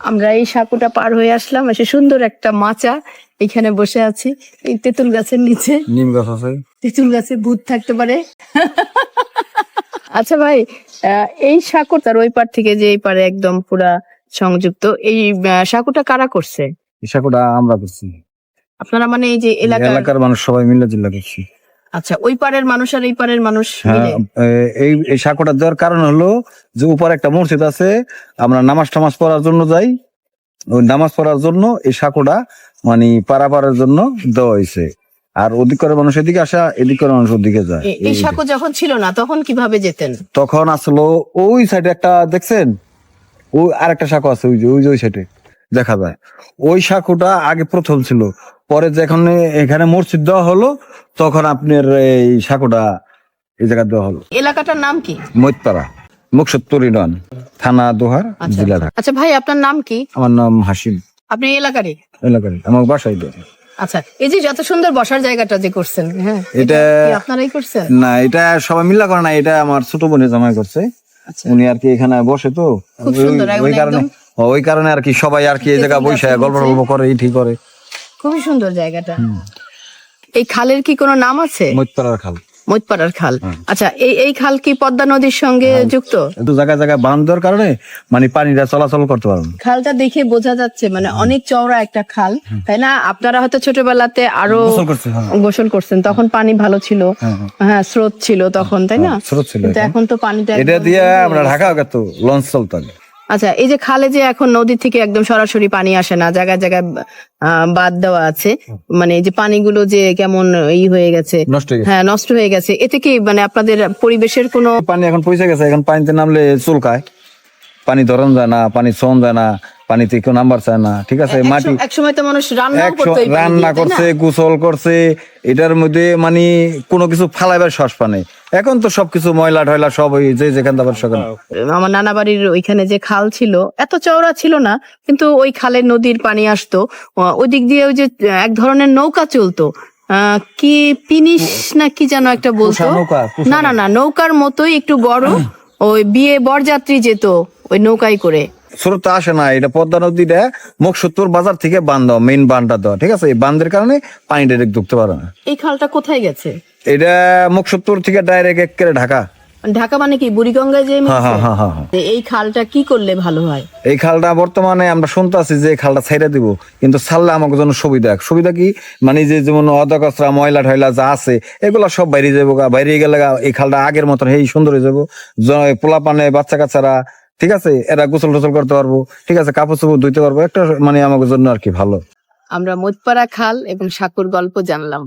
আমরা এই সাঁকুটা পার হয়ে আসলাম এসে সুন্দর একটা মাচা এখানে বসে আছি। এই তেঁতুল গাছের নিচে। নিম গাছ আছে। তেঁতুল গাছে ভূত থাকতে পারে। আচ্ছা ভাই আহ, এই সাঁকো তার ওই পার থেকে যে এই পারে একদম পুরা সংযুক্ত এই সাঁকুটা কারা করছে? এই সাঁকুটা আমরা করছি। আপনারা মানে এই যে এলাকার এলাকার মানুষ সবাই মিলে জিল্লা করছি। আচ্ছা ওই পারের মানুষ আর এই পারের মানুষ হ্যাঁ এই এই সাঁকোটা দেওয়ার কারণ হলো যে উপর একটা মসজিদ আছে আমরা নামাজ টামাজ পড়ার জন্য যাই। ওই নামাজ পড়ার জন্য এই সাঁকোটা মানে পারাপারের জন্য দেওয়া হয়েছে। আর ওদিক করে মানুষ এদিকে আসা এদিক করে মানুষ ওদিকে যায়। এই সাঁকো যখন ছিল না তখন কীভাবে যেতেন? তখন আসলো ওই সাইডে একটা দেখছেন? ওই আরেকটা সাঁকো আছে ওই যে ওই যে ওই সাইডে দেখা যায়। ওই সাঁকোটা আগে প্রথম ছিল। পরে যখন এখানে মসজিদ দেওয়া হলো তখন আপনার এই সাঁকোটা এই জায়গা দেওয়া হলো। এলাকাটার নাম কি? মৈতপাড়া মুকসত্তর ইউনিয়ন থানা দোহার আচ্ছা। জেলা ঢাকা। আচ্ছা ভাই আপনার নাম কি? আমার নাম হাসিম আপনি এই এলাকারই? আমার বাসায় দেয় আচ্ছা এই যে যত সুন্দর বসার জায়গাটা যে করছেন হ্যাঁ এটা আপনারাই করছেন? না এটা সবাই মিল্লা করে না এটা আমার ছোট বোনের জামাই করছে। আচ্ছা। উনি আর কি এখানে বসে তো। খুব ওই- সুন্দর, ওই কারণে ওই কারণে আর কি সবাই আর কি এই জায়গা বসে গাছের গল্প করে ঠিক করে। খুবই সুন্দর জায়গাটা। এই খালের কি কোনো নাম আছে? মৈতপাড়ার খাল। মৈতপাড়ার খাল। আচ্ছা এই এই খাল কি পদ্মা নদীর সঙ্গে যুক্ত? একটু জায়গায় জায়গায় দেওয়ার কারণে মানে পানিটা চলাচল করতে পারে খালটা দেখে বোঝা যাচ্ছে মানে অনেক চওড়া একটা খাল তাই না? আপনারা হয়তো ছোটবেলাতে আরও গোসল হ্যাঁ। করছেন তখন পানি ভালো ছিল। হ্যাঁ, হ্যাঁ। হ্যাঁ স্রোত ছিল তখন তাই না? স্রোত ছিল কিন্তু এখন। তো পানিটা এটা দিয়ে আমরা ঢাকা গেত লঞ্চ চলতো। আচ্ছা এই যে খালে যে এখন নদী থেকে একদম সরাসরি পানি আসে না জায়গায় জায়গায় বাদ দেওয়া আছে মানে এই যে পানিগুলো যে কেমন ই হয়ে গেছে নষ্ট হ্যাঁ নষ্ট হয়ে গেছে এতে কি মানে আপনাদের পরিবেশের কোনো পানি এখন পৌঁছে গেছে এখন পানিতে নামলে চুলকায় পানি ধরন যায় না পানি সন যায় না পানিতে কেউ নাম্বার চায় না ঠিক আছে? মাটি এক তো মানুষ রান্না? করছে গোসল করছে এটার মধ্যে মানে কোনো কিছু ফালাইবার শ্বাস পানে এখন তো সবকিছু ময়লা টয়লা সব ওই যে যেখান থেকে সেখানে। আমার নানা বাড়ির ওইখানে যে খাল ছিল এত চওড়া ছিল না কিন্তু ওই খালের নদীর পানি আসতো। ওই দিক দিয়ে ওই যে এক ধরনের নৌকা চলতো। আহ, কি পিনিস না কি যেন একটা বলতো? না না না নৌকার মতোই একটু বড় ওই বিয়ে বরযাত্রী যেত ওই নৌকায় করে। স্রোত আসে না এটা পদ্মা নদীটা মুখসত্তর বাজার থেকে বান দেওয়া মেইন বানটা দেওয়া ঠিক আছে? এই বান্ধের কারণে পানি ডাইরেক্ট ঢুকতে পারে না। এই খালটা কোথায় গেছে? এটা মুখসত্তর থেকে ডাইরেক্ট একেবারে ঢাকা। ঢাকা মানে কি বুড়িগঙ্গায় যে হ্যাঁ হ্যাঁ হ্যাঁ হ্যাঁ। হ্যাঁ। এই খালটা কি করলে ভালো হয়? এই খালটা বর্তমানে আমরা শুনতে আছি যে খালটা ছাইড়া দিব কিন্তু ছাড়লে আমাকে জন্য সুবিধা সুবিধা কি? মানে যে যেমন অদকচরা ময়লা টয়লা যা আছে এগুলা সব বাইরে যাব বাইরে গেলে এই খালটা আগের মতন এই সুন্দর হয়ে যাব। জ- পোলা পানে বাচ্চা কাচ্চারা ঠিক আছে, এরা গোসল টোসল করতে পারব, ঠিক আছে, কাপড় চোপড় ধুইতে পারব, একটা মানে আমাদের জন্য আর কি ভালো। আমরা মোতপাড়া খাল এবং সাকুর গল্প জানলাম।